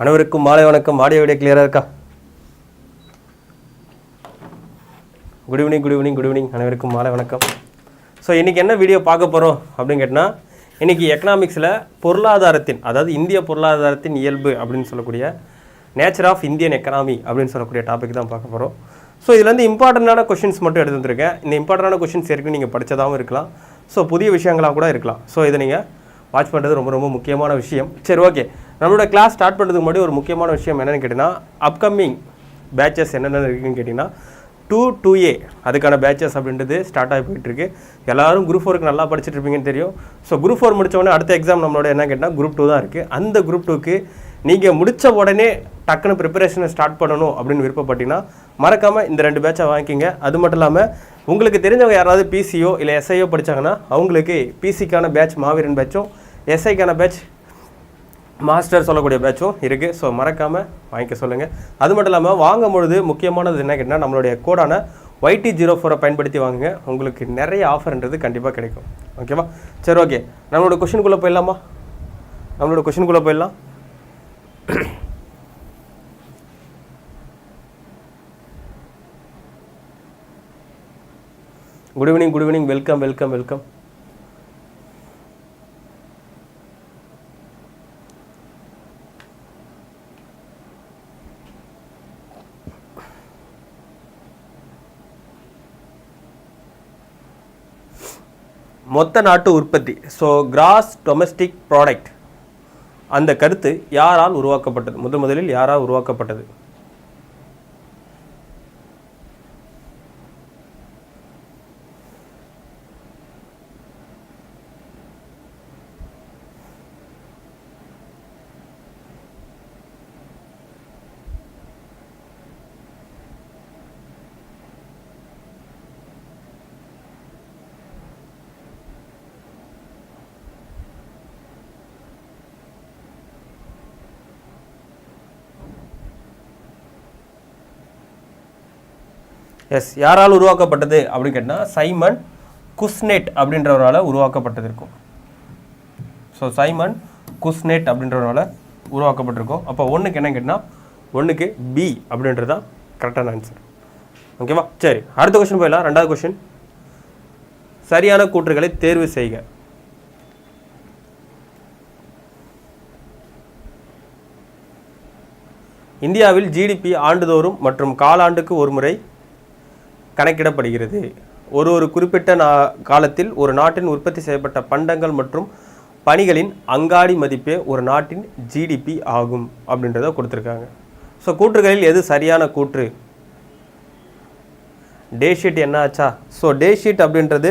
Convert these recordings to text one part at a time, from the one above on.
அனைவருக்கும் மாலை வணக்கம். ஆடியோ வீடியோ கிளியராக இருக்கா? Good evening good evening good evening அனைவருக்கும் மாலை வணக்கம். ஸோ இன்றைக்கி என்ன வீடியோ பார்க்க போகிறோம் அப்படின்னு கேட்டால் இன்றைக்கி எக்கனாமிக்ஸில் பொருளாதாரத்தின் அதாவது இந்திய பொருளாதாரத்தின் இயல்பு அப்படின்னு சொல்லக்கூடிய நேச்சர் ஆஃப் இந்தியன் எக்கனாமி அப்படின்னு சொல்லக்கூடிய டாபிக் தான் பார்க்க போகிறோம் ஸோ இதுலேருந்து இம்பார்ட்டண்ட்டான கொஷின்ஸ் மட்டும் எடுத்து வந்திருக்கேன் இந்த இம்பார்ட்டண்ட்டான கொஷின்ஸ் ஏற்கனவே நீங்கள் படித்ததாகவும் இருக்கலாம். ஸோ புதிய விஷயங்களாக கூட இருக்கலாம். ஸோ இதை நீங்கள் வாட்ச் பண்ணுறது ரொம்ப ரொம்ப முக்கியமான விஷயம். சரி ஓகே. நம்மளோட கிளாஸ் ஸ்டார்ட் பண்ணுறதுக்கு முன்னாடி ஒரு முக்கியமான விஷயம் என்னென்னு கேட்டிங்கன்னா அப்கமிங் பேச்சஸ் என்னென்ன இருக்குன்னு கேட்டிங்கன்னா டூ டூ ஏ அதுக்கான பேச்சஸ் அப்படின்றது ஸ்டார்ட் ஆகி போயிட்டுருக்கு எல்லோரும் குரூப் ஃபோருக்கு நல்லா படிச்சுட்டு இருப்பீங்கன்னு தெரியும். ஸோ குரூப் ஃபோர் முடித்தோடனே அடுத்த எக்ஸாம் நம்மளோட என்ன கேட்டால் குரூப் டூ தான் இருக்குது அந்த குரூப் டூக்கு நீங்கள் முடித்த உடனே டக்குன்னு ப்ரிப்பரேஷனை ஸ்டார்ட் பண்ணணும் அப்படின்னு விருப்பப்பட்டீங்கன்னா மறக்காமல் இந்த ரெண்டு பேட்சை வாங்கிக்கிங்க. அது மட்டும் இல்லாமல் உங்களுக்கு தெரிஞ்சவங்க யாராவது பிசியோ இல்லை எஸ்ஐயோ படித்தாங்கன்னா அவங்களுக்கு பிசிக்கான பேட்ச் மாவீரன் பேட்சும் எஸ்ஐக்கான பேட்ச் மாஸ்டர் சொல்லக்கூடிய பேட்சும் இருக்குது ஸோ மறக்காமல் வாங்கிக்க சொல்லுங்கள் அது மட்டும் இல்லாமல் வாங்கும் பொழுது முக்கியமானது என்ன கேட்டால் நம்மளுடைய கோடான ஒய்டி ஜீரோ ஃபோரை பயன்படுத்தி வாங்குங்க. உங்களுக்கு நிறைய ஆஃபர்ன்றது கண்டிப்பாக கிடைக்கும். ஓகேவா சரி ஓகே நம்மளோட கொஷினுக்குள்ளே போயிடலாமா? நம்மளோட கொஷினுக்குள்ளே போயிடலாம்? Good evening good evening welcome welcome welcome மொத்த நாட்டு உற்பத்தி ஸோ கிராஸ் டொமஸ்டிக் ப்ராடக்ட் அந்த கருத்து யாரால் உருவாக்கப்பட்டது? முதன் முதலில் யாரால் உருவாக்கப்பட்டது? எஸ் யாரால் உருவாக்கப்பட்டது அப்படின்னு கேட்டால் சைமன் குஸ்னெட் அப்படின்றவரால் உருவாக்கப்பட்டது இருக்கும் ஸோ சைமன் குஸ்னெட் அப்படின்றவரால் உருவாக்கப்பட்டிருக்கும். அப்போ ஒன்றுக்கு என்ன கேட்டால் ஒன்றுக்கு பி அப்படின்றது தான் கரெக்டான ஆன்சர் ஓகேவா சரி அடுத்த கொஷின் போயிடலாம். ரெண்டாவது கொஷின் சரியான கூற்றுகளை தேர்வு செய்க. இந்தியாவில் ஜிடிபி ஆண்டுதோறும் மற்றும் காலாண்டுக்கு ஒரு முறை கணக்கிடப்படுகிறது. ஒரு ஒரு குறிப்பிட்ட நா காலத்தில் ஒரு நாட்டின் உற்பத்தி செய்யப்பட்ட பண்டங்கள் மற்றும் பணிகளின் அங்காடி மதிப்பே ஒரு நாட்டின் ஜிடிபி ஆகும் அப்படின்றத கொடுத்துருக்காங்க. ஸோ கூற்றுகளில் எது சரியான கூற்று? டே ஷீட் என்ன ஆச்சா? ஸோ டே ஷீட் அப்படின்றது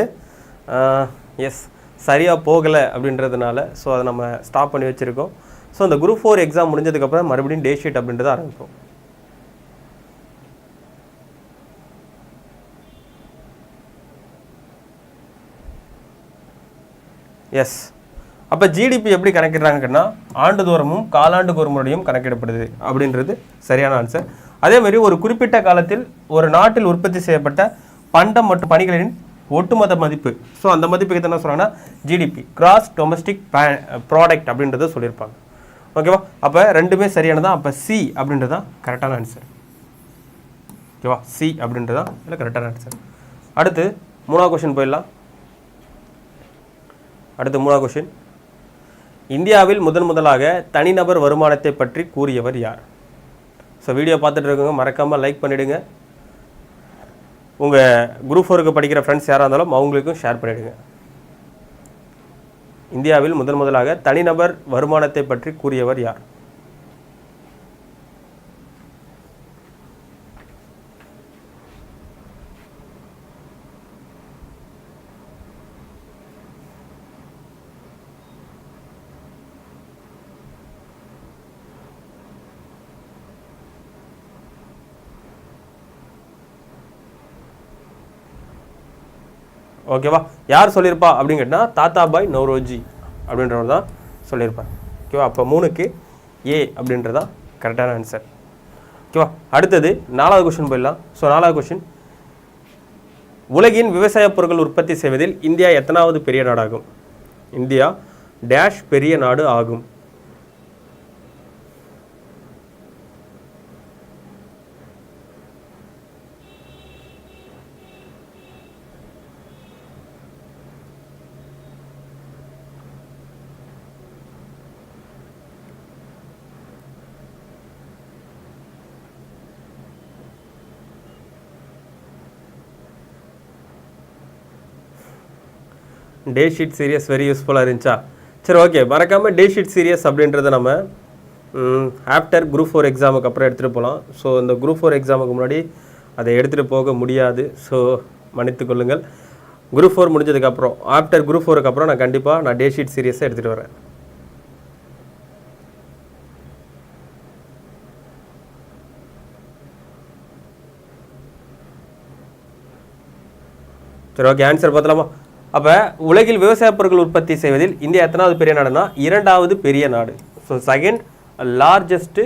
எஸ் சரியாக போகலை அப்படின்றதுனால ஸோ அதை நம்ம ஸ்டாப் பண்ணி வச்சுருக்கோம். ஸோ அந்த குரூப் ஃபோர் எக்ஸாம் முடிஞ்சதுக்கப்புறம் மறுபடியும் டே ஷீட் அப்படின்றத ஆரம்பிப்போம். எஸ் அப்போ ஜிடிபி எப்படி கணக்கிடுறாங்கன்னா ஆண்டுதோறமும் காலாண்டுக்கு ஒரு முறையும் கணக்கிடப்படுது அப்படின்றது சரியான ஆன்சர் அதே மாதிரி ஒரு குறிப்பிட்ட காலத்தில் ஒரு நாட்டில் உற்பத்தி செய்யப்பட்ட பண்டம் மற்றும் பணிகளின் ஒட்டுமொத்த மதிப்பு. ஸோ அந்த மதிப்புக்கு என்ன சொல்கிறாங்கன்னா ஜிடிபி கிராஸ் டொமஸ்டிக் ப்ராடக்ட் அப்படின்றத சொல்லியிருப்பாங்க. ஓகேவா அப்போ ரெண்டுமே சரியானதான் அப்போ சி அப்படின்றது தான் கரெக்டான ஆன்சர் ஓகேவா சி அப்படின்றது தான் இல்லை கரெக்டான ஆன்சர் அடுத்து மூணாவது கொஷின் போயிடலாம். அடுத்து மூணாவது கொஷின் இந்தியாவில் முதன் முதலாக தனிநபர் வருமானத்தை பற்றி கூறியவர் யார்? ஸோ வீடியோ பார்த்துட்டு இருக்கவங்க மறக்காமல் லைக் பண்ணிவிடுங்க உங்கள் குரூப் ஃபோருக்கு படிக்கிற ஃப்ரெண்ட்ஸ் யாராக இருந்தாலும் அவங்களுக்கும் ஷேர் பண்ணிவிடுங்க இந்தியாவில் முதன் முதலாக தனிநபர் வருமானத்தை பற்றி கூறியவர் யார்? ஓகேவா? யார் சொல்லியிருப்பா அப்படின்னு கேட்டால் தாத்தாபாய் நவ்ரோஜி அப்படின்றவர் தான் சொல்லியிருப்பார். ஓகேவா? அப்போ மூணுக்கு ஏ அப்படின்றது தான் கரெக்டான ஆன்சர் ஓகேவா? அடுத்தது நாலாவது கொஷின் போயிடலாம். ஸோ நாலாவது கொஷின் உலகின் விவசாய பொருட்கள் உற்பத்தி செய்வதில் இந்தியா எத்தனாவது பெரிய நாடாகும்? இந்தியா டேஷ் பெரிய நாடு ஆகும். டே ஷீட் சீரியஸ் வெரி யூஸ்ஃபுல்லாக இருந்துச்சா? சரி ஓகே மறக்காமல் டே ஷீட் சீரியஸ் அப்படின்றத நம்ம ஆஃப்டர் குரூப் ஃபோர் எக்ஸாமுக்கு அப்புறம் எடுத்துகிட்டு போகலாம் ஸோ இந்த குரூப் ஃபோர் எக்ஸாமுக்கு முன்னாடி அதை எடுத்துகிட்டு போக முடியாது. ஸோ மன்னித்து கொள்ளுங்கள். குரூப் ஃபோர் முடிஞ்சதுக்கப்புறம் ஆஃப்டர் குரூப் ஃபோருக்கு அப்புறம் நான் கண்டிப்பாக நான் டே ஷீட் சீரியஸை எடுத்துகிட்டு வரேன். சரி ஓகே ஆன்சர் பார்த்தலாமா அப்போ உலகில் விவசாய பொருட்கள் உற்பத்தி செய்வதில் இந்தியா எத்தனாவது பெரிய நாடுனா இரண்டாவது பெரிய நாடு. So second largest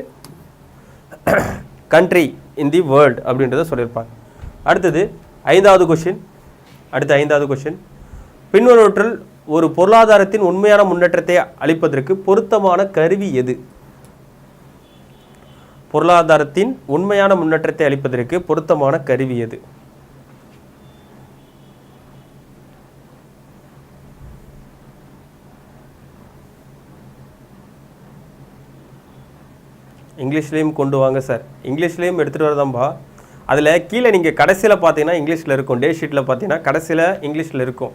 country in the world அப்படின்றத சொல்லியிருப்பாங்க. அடுத்தது ஐந்தாவது கொஷின் அடுத்த ஐந்தாவது கொஷின் பின்வருவற்றில் ஒரு பொருளாதாரத்தின் உண்மையான முன்னேற்றத்தை அளிப்பதற்கு பொருத்தமான கருவி எது? பொருளாதாரத்தின் உண்மையான முன்னேற்றத்தை அளிப்பதற்கு பொருத்தமான கருவி எது? இங்கிலீஷ்லேயும் கொண்டு வாங்க சார் இங்கிலீஷ்லேயும் எடுத்துகிட்டு வரதாம்பா அதில் கீழே நீங்கள் கடைசியில் பார்த்தீங்கன்னா இங்கிலீஷில் இருக்கும். டே ஷீட்டில் பார்த்தீங்கன்னா கடைசியில் இங்கிலீஷில் இருக்கும்.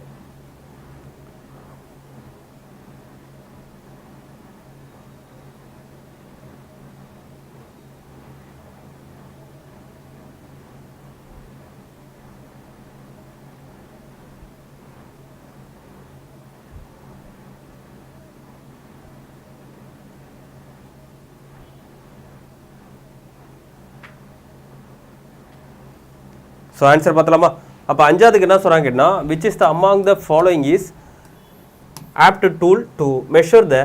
ஸோ ஆன்சர் பார்த்தலாமா அப்போ அஞ்சாவதுக்கு என்ன சொல்கிறாங்க கேட்டால் which is the among the following is apt tool to measure the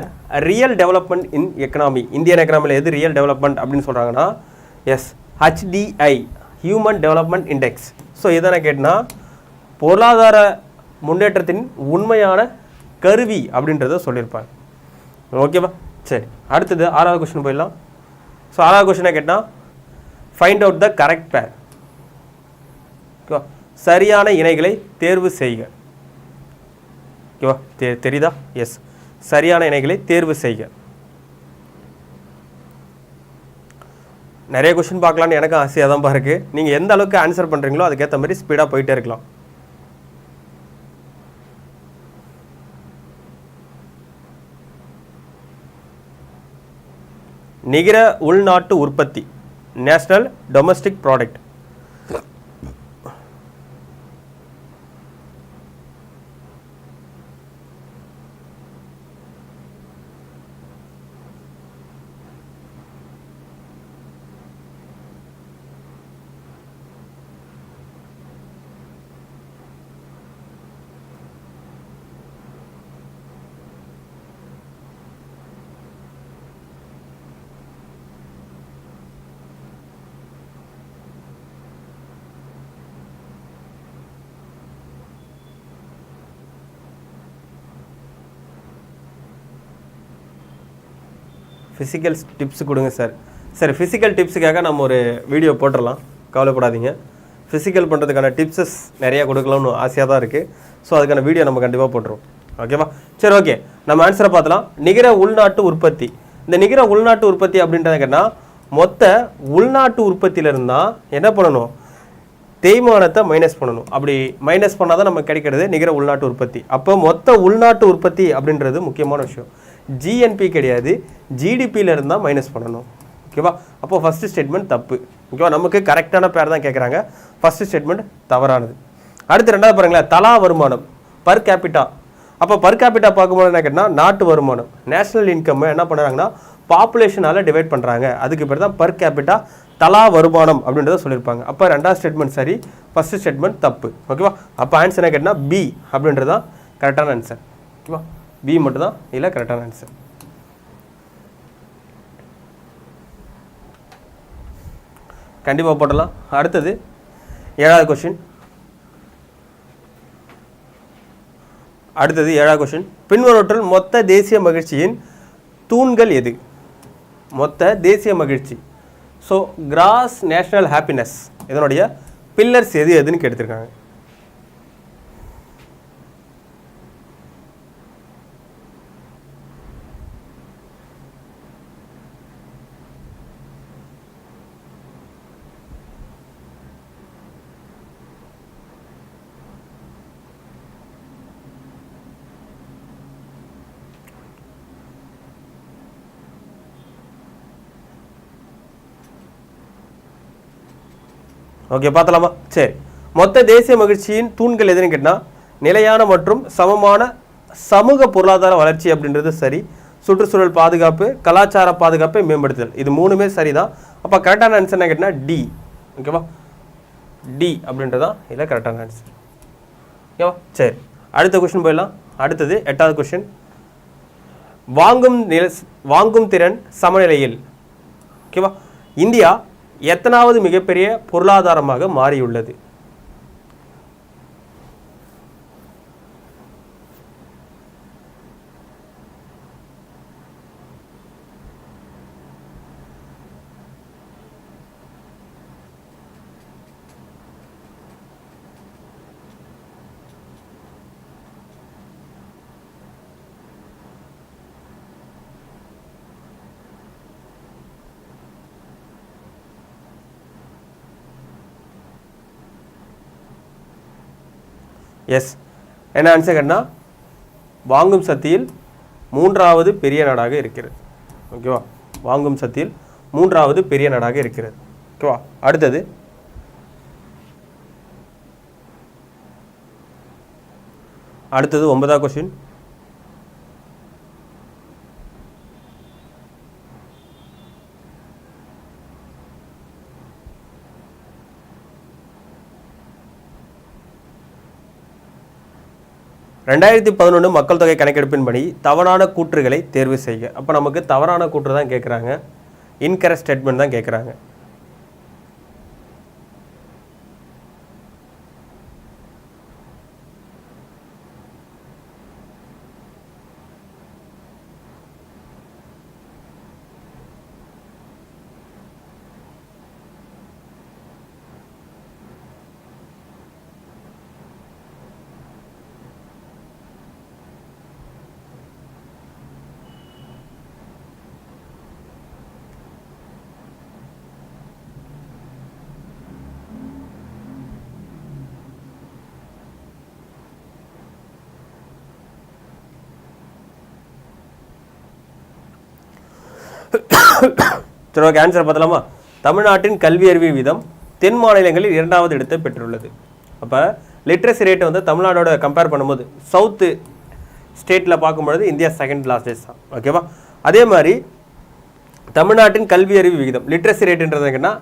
real development in economy Indian எக்கனாமியில் எது ரியல் டெவலப்மெண்ட் அப்படின்னு சொல்கிறாங்கன்னா yes HDI human development index so எதனா கேட்டால் பொருளாதார முன்னேற்றத்தின் உண்மையான கருவி அப்படின்றத சொல்லியிருப்பாங்க. ஓகேவா சரி அடுத்தது ஆறாவது கொஸ்டின் போயிடலாம். ஸோ ஆறாவது கொஸ்டினை கேட்டால் ஃபைண்ட் அவுட் த கரெக்ட் பேர் ஓகேவா? சரியான இணைகளை தேர்வு செய்க. ஓகேவா? தெ தெரியுதா? எஸ் சரியான இணைகளை தேர்வு செய்க. நிறைய கொஷின் பார்க்கலான்னு எனக்கும் ஆசையாக தான் பாருக்கு நீங்கள் எந்த அளவுக்கு ஆன்சர் பண்ணுறீங்களோ அதுக்கேற்ற மாதிரி ஸ்பீடாக போயிட்டே இருக்கலாம். நிகர உள்நாட்டு உற்பத்தி national domestic product physical tips கொடுங்க சார் சார் ஃபிசிக்கல் டிப்ஸுக்காக நம்ம ஒரு வீடியோ போட்டுடலாம் கவலைப்படாதீங்க. ஃபிசிக்கல் பண்ணுறதுக்கான டிப்ஸஸ் நிறையா கொடுக்கலாம்னு ஆசையாக தான் இருக்குது ஸோ அதுக்கான வீடியோ நம்ம கண்டிப்பாக போட்டுருவோம். ஓகேவா சரி ஓகே நம்ம ஆன்சரை பார்த்தலாம். நிகர உள்நாட்டு உற்பத்தி. இந்த நிகர உள்நாட்டு உற்பத்தி அப்படின்றத கேட்டால் மொத்த உள்நாட்டு உற்பத்தியிலிருந்தால் என்ன பண்ணணும்? தேய்மானத்தை மைனஸ் பண்ணணும். அப்படி மைனஸ் பண்ணால் தான் நமக்கு கிடைக்கிறது நிகர உள்நாட்டு உற்பத்தி. அப்போ மொத்த உள்நாட்டு உற்பத்தி அப்படின்றது முக்கியமான விஷயம். ஜிஎன்பி கிடையாது. ஜிடிபியில் இருந்தால் மைனஸ் பண்ணணும். ஓகேவா அப்போ ஃபஸ்ட்டு ஸ்டேட்மெண்ட் தப்பு. ஓகேவா நமக்கு கரெக்டான பேர் தான் கேட்குறாங்க ஃபஸ்ட்டு ஸ்டேட்மெண்ட் தவறானது. அடுத்து ரெண்டாவது பாருங்களேன் தலா வருமானம் பர் கேபிட்டா அப்போ பர் கேபிட்டா பார்க்கும்போது என்ன கேட்டால் நாட்டு வருமானம் நேஷனல் இன்கம் என்ன பண்ணுறாங்கன்னா பாப்புலேஷனால் டிவைட் பண்ணுறாங்க அதுக்கு பேர் தான் பர் கேபிட்டா தலா வருமானம் அப்படின்றத சொல்லியிருப்பாங்க. அப்போ ரெண்டாவது ஸ்டேட்மெண்ட் சரி ஃபஸ்ட்டு ஸ்டேட்மெண்ட் தப்பு. ஓகேவா அப்போ ஆன்சர் என்ன கேட்டால் பி அப்படின்றது தான் கரெக்டான ஆன்சர் ஓகேவா பி மட்டும் தான் இல்லை கரெக்டான ஆன்சர் கண்டிப்பாக போடலாம் அடுத்தது ஏழாவது கொஷின் அடுத்தது ஏழாவது கொஷின் பின்வருவற்றில் மொத்த தேசிய மகிழ்ச்சியின் தூண்கள் எது? மொத்த தேசிய மகிழ்ச்சி. ஸோ கிராஸ் நேஷனல் ஹாப்பினஸ் இதனுடைய பில்லர்ஸ் எது எதுன்னு கேட்டிருக்காங்க. ஓகே பார்த்தலாமா சரி. மொத்த தேசிய மகிழ்ச்சியின் தூண்கள் எதுன்னு கேட்டால் நிலையான மற்றும் சமமான சமூக பொருளாதார வளர்ச்சி அப்படின்றது சரி. சுற்றுச்சூழல் பாதுகாப்பு கலாச்சார பாதுகாப்பை மேம்படுத்துதல். இது மூணுமே சரிதான். அப்போ கரெக்டான ஆன்சர் என்ன கேட்டால் டி ஓகேவா டி அப்படின்றதான் இதில் கரெக்டான ஆன்சர் ஓகேவா சரி. அடுத்த கொஷின் போயிடலாம். அடுத்தது எட்டாவது கொஷின் வாங்கும் நில வாங்கும் திறன் சமநிலையில். ஓகேவா இந்தியா எத்தனாவது மிகப்பெரிய பொருளாதாரமாக மாறியுள்ளது? எஸ் என்ன ஆன்சர் கேட்டா வாங்கும் சக்தியில் மூன்றாவது பெரிய நாடாக இருக்கிறது. ஓகேவா வாங்கும் சக்தியில் மூன்றாவது பெரிய நாடாக இருக்கிறது. ஓகேவா அடுத்தது அடுத்தது ஒன்பதாவது கொஸ்டின் ரெண்டாயிரத்தி பதினொன்று மக்கள் தொகை கணக்கெடுப்பின்படி தவறான கூற்றுகளை தேர்வு செய்க. அப்போ நமக்கு தவறான கூற்று தான் கேட்குறாங்க இன்கரெக்ட் ஸ்டேட்மெண்ட் தான் கேட்குறாங்க சரி ஓகே ஆன்சர் பார்த்தலாமா தமிழ்நாட்டின் கல்வி அறிவு வீதம் தென் மாநிலங்களில் இரண்டாவது இடத்தை பெற்றுள்ளது. அப்போ லிட்ரஸி ரேட்டை வந்து தமிழ்நாடோட கம்பேர் பண்ணும்போது சவுத்து ஸ்டேட்டில் பார்க்கும்பொழுது இந்தியா செகண்ட் லாஸ்டேஜ் தான். ஓகேவா அதே மாதிரி தமிழ்நாட்டின் கல்வி அறிவு விகிதம் லிட்ரஸி ரேட்டுன்றது கேட்டால்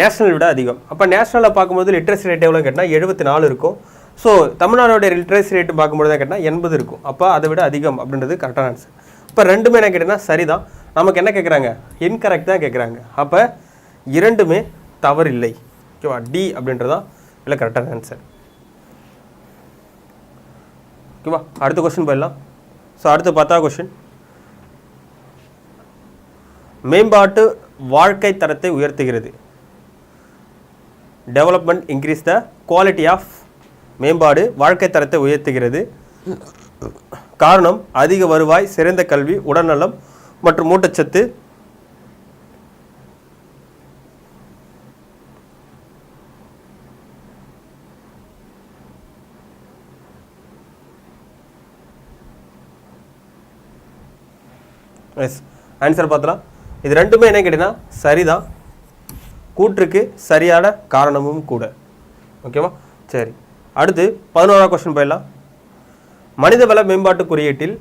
நேஷனல் விட அதிகம். அப்போ நேஷனலில் பார்க்கும்போது லிட்ரஸி ரேட் எவ்வளோ கேட்டால் எழுபத்தி நாலு இருக்கும். ஸோ தமிழ்நாடோட லிட்ரஸி ரேட்டு பார்க்கும்போது கேட்டால் எண்பது இருக்கும். அப்போ அதை விட அதிகம் அப்படின்றது கரெக்டான ஆன்சர் இப்போ ரெண்டுமே என்ன கேட்டீங்கன்னா சரிதான். நமக்கு என்ன கேட்குறாங்க இன்கரெக்ட் தான் கேட்குறாங்க அப்போ இரண்டுமே தவறில்லை. ஓகேவா டி அப்படின்றதான் இல்லை கரெக்டான ஆன்சர் ஓகேவா அடுத்த கொஸ்டின் போயிடலாம். ஸோ அடுத்து பத்தாவது கொஸ்டின் மேம்பாட்டு வாழ்க்கை தரத்தை உயர்த்துகிறது. Development increase the quality of மேம்பாடு வாழ்க்கை தரத்தை உயர்த்துகிறது. காரணம் அதிக வருவாய் சிறந்த கல்வி உடல்நலம் மற்றும் ஊட்டச்சத்து. எஸ் ஆன்சர் பார்த்தலாம் இது ரெண்டுமே என்ன கேட்டீங்கன்னா சரிதான். கூற்றுக்கு சரியான காரணமும் கூட. ஓகேவா சரி. அடுத்து பதினோராம் கொஸ்டின் போயிடலாம். மனிதவள மேம்பாட்டு குறியீட்டில்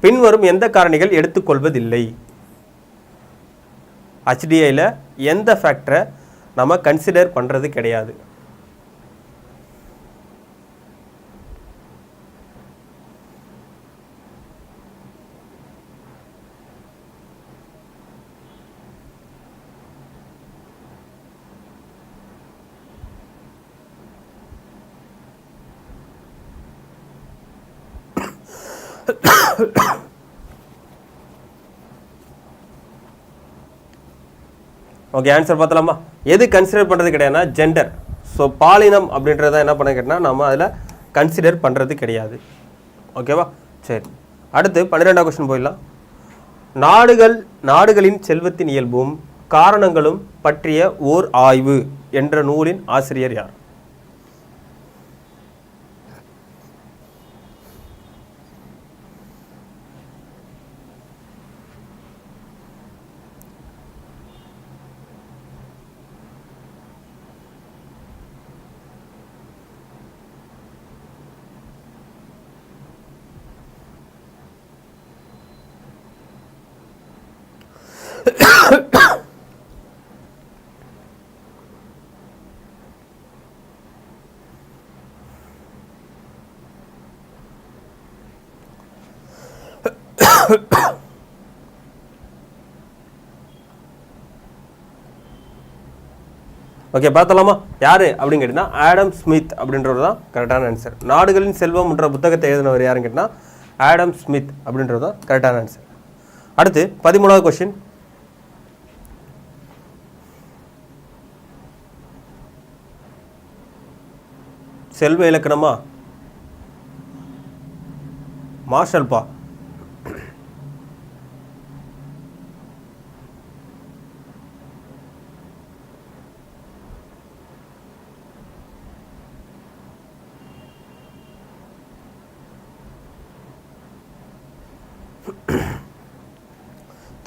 பின்வரும் எந்த காரணிகள் எடுத்துக்கொள்வதில்லை? ஹெச்டிஐயில் எந்த ஃபேக்டரை நம்ம கன்சிடர் பண்ணுறது கிடையாது. ஓகே ஆன்சர் பார்த்தலாமா? எது கன்சிடர் பண்ணுறது கிடையாதுன்னா ஜெண்டர் ஸோ பாலினம் அப்படின்றத என்ன பண்ண கேட்டால் நம்ம அதில் கன்சிடர் பண்ணுறது கிடையாது. ஓகேவா சரி. அடுத்து பன்னிரெண்டாம் கொஸ்டின் போயிடலாம். நாடுகள் நாடுகளின் செல்வத்தின் இயல்பும் காரணங்களும் பற்றிய ஓர் ஆய்வு என்ற நூலின் ஆசிரியர் யார்? ஓகே பார்த்தலாமா யார் அப்படின்னு கேட்டிங்கன்னா ஆடம் ஸ்மித் அப்படின்றது தான் கரெக்டான ஆன்சர் நாடுகளின் செல்வம் என்ற புத்தகத்தை எழுதினவர் யாருன்னு கேட்டிங்கன்னா ஆடம் ஸ்மித் அப்படின்றது தான் கரெக்டான ஆன்சர் அடுத்து பதிமூணாவது கொஸ்டின் செல்வ இலக்கணமா? மார்ஷல்பா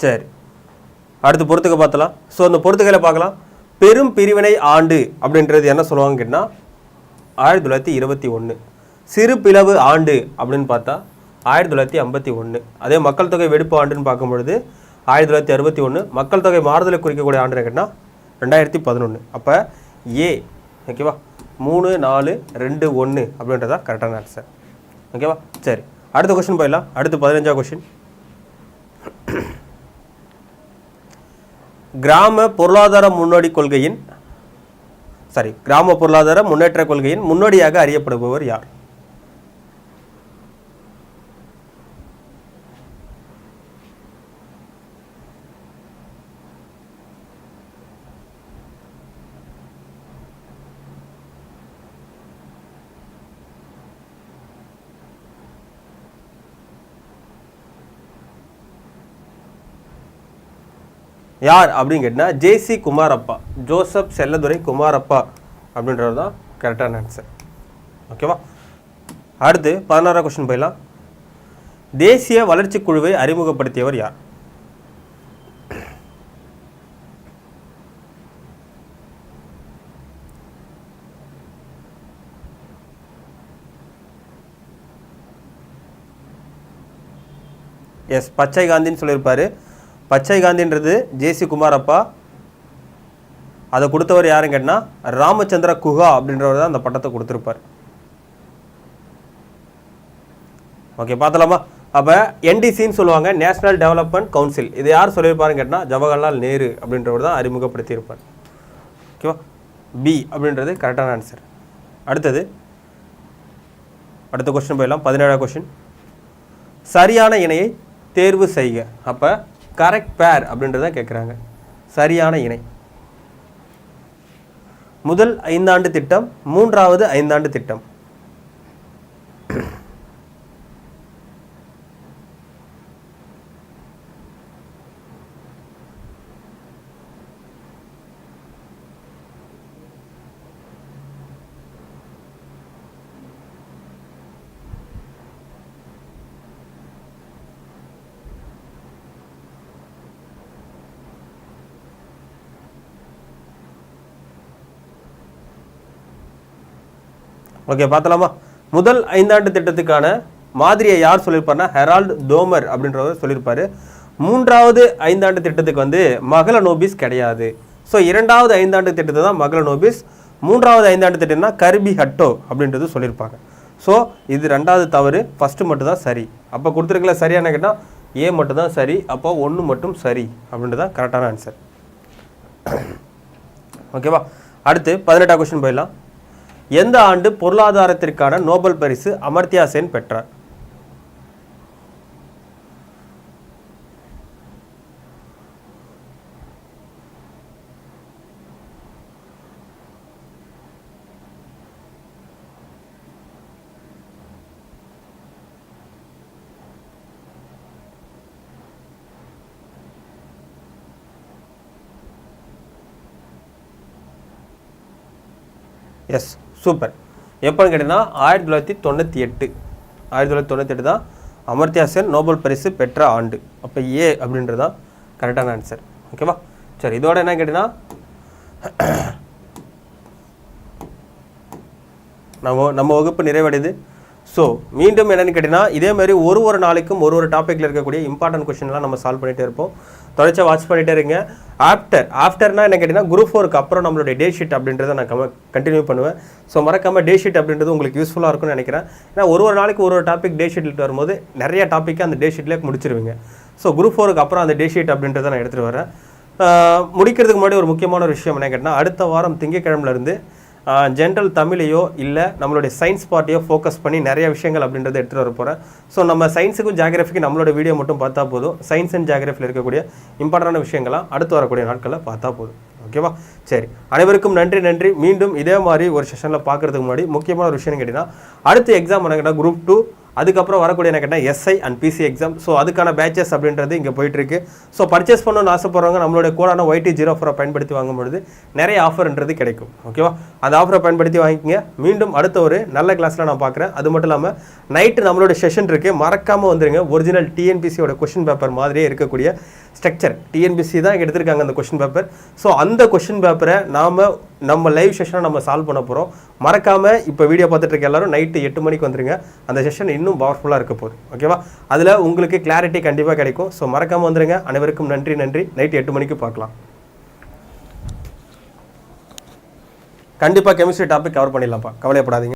சரி. அடுத்து பொறுத்துக்க பார்த்தலாம். ஸோ அந்த பொறுத்துக்கையில் பார்க்கலாம். பெரும் பிரிவினை ஆண்டு அப்படின்றது என்ன சொல்லுவாங்க கேட்டால் ஆயிரத்தி தொள்ளாயிரத்தி இருபத்தி ஒன்று சிறு பிளவு ஆண்டு அப்படின்னு பார்த்தா ஆயிரத்தி தொள்ளாயிரத்தி ஐம்பத்தி ஒன்று அதே மக்கள் தொகை வெடிப்பு ஆண்டுன்னு பார்க்கும் பொழுது ஆயிரத்தி தொள்ளாயிரத்தி அறுபத்தி ஒன்று மக்கள் தொகை மாறுதலை குறிக்கக்கூடிய ஆண்டுன்னு கேட்டால் ரெண்டாயிரத்தி பதினொன்று அப்போ ஏ ஓகேவா மூணு நாலு ரெண்டு ஒன்று அப்படின்றதா கரெக்டான ஆன்சர் ஓகேவா சரி. அடுத்த கொஸ்டின் போயிடலாம். அடுத்து பதினஞ்சாவது கொஸ்டின் கிராம பொருளாதார முன்னோடி கொள்கையின் சாரி கிராம பொருளாதார முன்னேற்ற கொள்கையின் முன்னோடியாக அறியப்படுபவர் யார்? யார் அப்படின்னு கேட்டால் ஜேசி குமாரப்பா ஜோசப் செல்லதுரை குமாரப்பா அப்படின்றது தான் கரெக்டான ஆன்சர் ஓகேவா அடுத்து பதினாறாம் கொஸ்டின் போயிடலாம். தேசிய வளர்ச்சி குழுவை அறிமுகப்படுத்தியவர் யார்? எஸ் பச்சை காந்தின்னு சொல்லியிருப்பாரு. பச்சை காந்தின்றது ஜேசி குமாரப்பா. அதை கொடுத்தவர் யாருன்னு கேட்டால் ராமச்சந்திர குஹா அப்படின்றவர் தான் அந்த பட்டத்தை கொடுத்துருப்பார். ஓகே பார்த்தலாமா? அப்போ என்டிசின்னு சொல்லுவாங்க நேஷனல் டெவலப்மெண்ட் கவுன்சில் இது யார் சொல்லியிருப்பாருன்னு கேட்டால் ஜவஹர்லால் நேரு அப்படின்றவர் தான் அறிமுகப்படுத்தியிருப்பார். ஓகேவா? பி அப்படின்றது கரெக்டான ஆன்சர் அடுத்தது அடுத்த கொஸ்டின் போயிடலாம். பதினேழாவது கொஸ்டின் சரியான இணையை தேர்வு செய்க. அப்போ கரெக்ட் பேர் அப்படின்றத கேட்குறாங்க சரியான இணை. முதல் ஐந்தாண்டு திட்டம் மூன்றாவது ஐந்தாண்டு திட்டம். ஓகே பார்த்தலாமா? முதல் ஐந்தாண்டு திட்டத்துக்கான மாதிரியை யார் சொல்லியிருப்பார்னா ஹெரால்டு தோமர் அப்படின்றவர் சொல்லியிருப்பார் மூன்றாவது ஐந்தாண்டு திட்டத்துக்கு வந்து மகள நோபிஸ் கிடையாது. ஸோ இரண்டாவது ஐந்தாண்டு திட்டத்தை தான் மகள நோபிஸ் மூன்றாவது ஐந்தாண்டு திட்டம்னா கர்பி ஹட்டோ அப்படின்றது சொல்லியிருப்பாங்க ஸோ இது ரெண்டாவது தவறு. ஃபஸ்ட்டு மட்டும் தான் சரி. அப்போ கொடுத்துருக்கல சரியான கேட்டால் ஏ மட்டும் தான் சரி. அப்போ ஒன்று மட்டும் சரி அப்படின்றது தான் கரெக்டான ஆன்சர் ஓகேவா அடுத்து பதினெட்டாம் கொஸ்டின் போயிடலாம். எந்த ஆண்டு பொருளாதாரத்திற்கான நோபல் பரிசு அமர்த்தியா சென் பெற்றார்? Yes super. எப்போன்னு கேட்டிங்கன்னா ஆயிரத்தி தொள்ளாயிரத்தி தொண்ணூற்றி எட்டு. ஆயிரத்தி தொள்ளாயிரத்தி தொண்ணூற்றி எட்டு தான் அமர்த்தியா சென் நோபல் பரிசு பெற்ற ஆண்டு. அப்போ ஏ அப்படின்றது தான் கரெக்டான ஆன்சர் ஓகேவா சரி இதோட என்ன கேட்டிங்கன்னா நம்ம நம்ம வகுப்பு நிறைவடையுது. ஸோ மீண்டும் என்னென்னு கேட்டிங்கன்னா இதே மாதிரி ஒரு ஒரு நாளைக்கும் ஒரு ஒரு டாப்பிக்கில் இருக்கக்கூடிய இம்பார்ட்டன்ட் கொஷின்லாம் நம்ம சால்வ் பண்ணிகிட்டே இருப்போம். தொடர்ச்சியாக வாட்ச் பண்ணிகிட்டே இருங்க. ஆஃப்டர் ஆஃப்டர்னா என்ன கேட்டிங்கன்னா குரூப் ஃபோருக்கு அப்புறம் நம்மளுடைய டே ஷீட் அப்படின்றத நான் கம கண்டினியூ பண்ணுவேன். ஸோ மறக்காமல் டே ஷீட் அப்படின்றது உங்களுக்கு யூஸ்ஃபுல்லாக இருக்கும்னு நினைக்கிறேன். ஏன்னா ஒரு ஒரு நாளைக்கு ஒரு ஒரு டாபிக் டே ஷீட்டில் வரும்போது நிறைய டாப்பிக்கை அந்த டே ஷீட்லேயே முடிச்சிருவீங்க. ஸோ குரூப் ஃபோருக்கு அப்புறம் அந்த டே ஷீட் அப்படின்றத நான் எடுத்துகிட்டு வரேன். முடிக்கிறதுக்கு முன்னாடி ஒரு முக்கியமான ஒரு விஷயம் என்ன கேட்டால் அடுத்த வாரம் திங்கக்கிழமையிலேருந்து ஜென்ரல் தமிழையோ இல்லை நம்மளுடைய சயின்ஸ் பார்ட்டியோ ஃபோக்கஸ் பண்ணி நிறைய விஷயங்கள் அப்படின்றத எடுத்துகிட்டு வர போகிறேன் ஸோ நம்ம சயின்ஸுக்கும் ஜாகிரஃபிக்கும் நம்மளோட வீடியோ மட்டும் பார்த்தா போதும். சயின்ஸ் அண்ட் ஜாகிரஃபியில் இருக்கக்கூடிய இம்பார்ட்டண்டான விஷயங்கள்லாம் அடுத்து வரக்கூடிய நாட்களில் பார்த்தா போதும். ஓகேவா சரி. அனைவருக்கும் நன்றி நன்றி. மீண்டும் இதே மாதிரி ஒரு செஷனில் பார்க்குறதுக்கு முன்னாடி முக்கியமான ஒரு விஷயம் கேட்டிங்கன்னா அடுத்த எக்ஸாம் என்ன கேட்டால் குரூப் டூ அதுக்கப்புறம் வரக்கூடிய என்ன கேட்டால் SI and PC exam so அதுக்கான பேச்சஸ் அப்படின்றது இங்கே போயிட்டுருக்கு. ஸோ பர்ச்சேஸ் பண்ணணும்னு ஆசைப்படுறவங்க நம்மளுடைய கோடான ஒய்டி ஜீரோ ஃபோரை பயன்படுத்தி வாங்கும்பொழுது நிறைய ஆஃபர்ன்றது கிடைக்கும். ஓகேவா அந்த ஆஃபரை பயன்படுத்தி வாங்கிக்கங்க. மீண்டும் அடுத்த ஒரு நல்ல கிளாஸில் நான் பார்க்குறேன். அது மட்டும் இல்லாமல் நைட்டு நம்மளோட செஷன் இருக்குது மறக்காமல் வந்துருங்க. ஒரிஜினல் டிஎன்பிசியோட கொஷின் பேப்பர் மாதிரியே இருக்கக்கூடிய ஸ்ட்ரக்சர் டிஎன்பிசி தான் எடுத்திருக்காங்க அந்த கொஷின் பேப்பர் ஸோ அந்த கொஷின் பேப்பரை நாம் நம்ம லைவ் செஷனை நம்ம சால்வ் பண்ண போகிறோம் மறக்காமல் இப்போ வீடியோ பார்த்துட்டு இருக்க எல்லாரும் நைட்டு எட்டு மணிக்கு வந்துருங்க. அந்த செஷன் இன்னும் பவர்ஃபுல்லாக இருக்க போகுது. ஓகேவா அதில் உங்களுக்கு கிளாரிட்டி கண்டிப்பாக கிடைக்கும். ஸோ மறக்காமல் வந்துருங்க. அனைவருக்கும் நன்றி நன்றி. நைட்டு எட்டு மணிக்கு பார்க்கலாம். கண்டிப்பாக கெமிஸ்ட்ரி டாபிக் கவர் பண்ணிடலாம்ப்பா. கவலைப்படாதீங்க